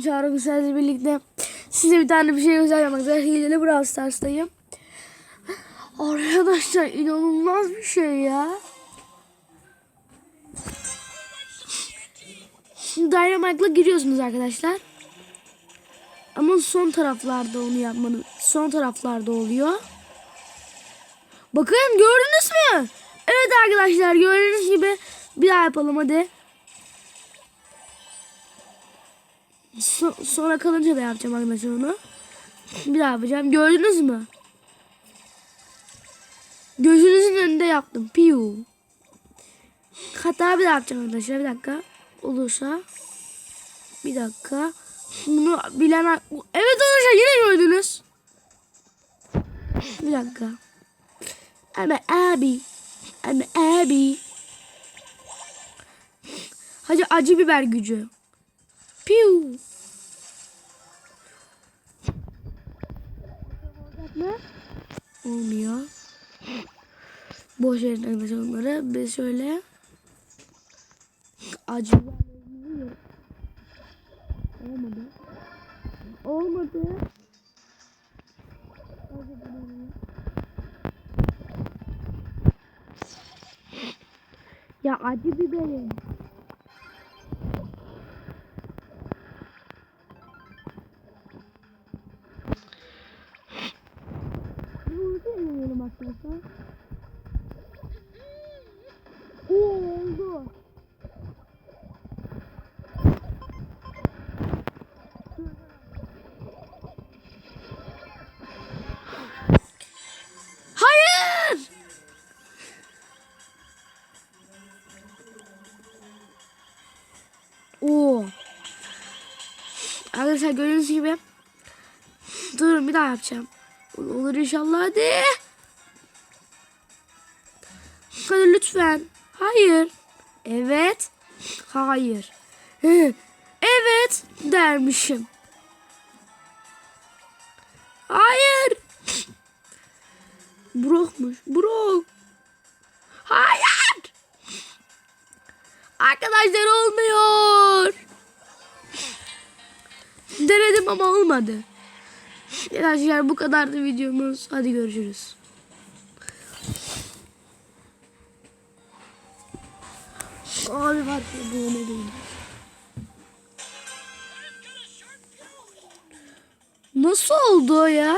Çağrı Güsel'le birlikte size bir tane bir şey göstermek üzere hileli Brawl Stars'tayım. Arkadaşlar inanılmaz bir şey ya. Şimdi Dynamite'la giriyorsunuz arkadaşlar. Ama son taraflarda onu yapmanız son taraflarda oluyor. Bakın gördünüz mü? Evet arkadaşlar gördüğünüz gibi bir daha yapalım hadi. So- sonra kalınca da yapacağım arkadaşlar onu. Bir daha yapacağım. Gördünüz mü? Gözünüzün önünde yaptım. Piu. Hatta bir daha yapacağım arkadaşlar. Bir dakika. Olursa. Bir dakika. Bunu bilen... Evet arkadaşlar yine gördünüz. Bir dakika. Ama abi. Ama abi. Hadi acı biber gücü. Piu. Ne? Olmuyor. Boş verin arkadaşlar onları. Biz şöyle acı. Olmadı. Olmadı. Ya acı biberim. Oo. Arkadaşlar gördüğünüz gibi Durun bir daha yapacağım. Olur inşallah hadi. Hadi lütfen. Hayır. Evet. Hayır. Evet dermişim. Hayır. Brokmuş. Brok. Arkadaşlar olmuyor. Denedim ama olmadı. Arkadaşlar bu kadardı videomuz. Hadi görüşürüz. Abi var ya bu ne değil. Nasıl oldu ya?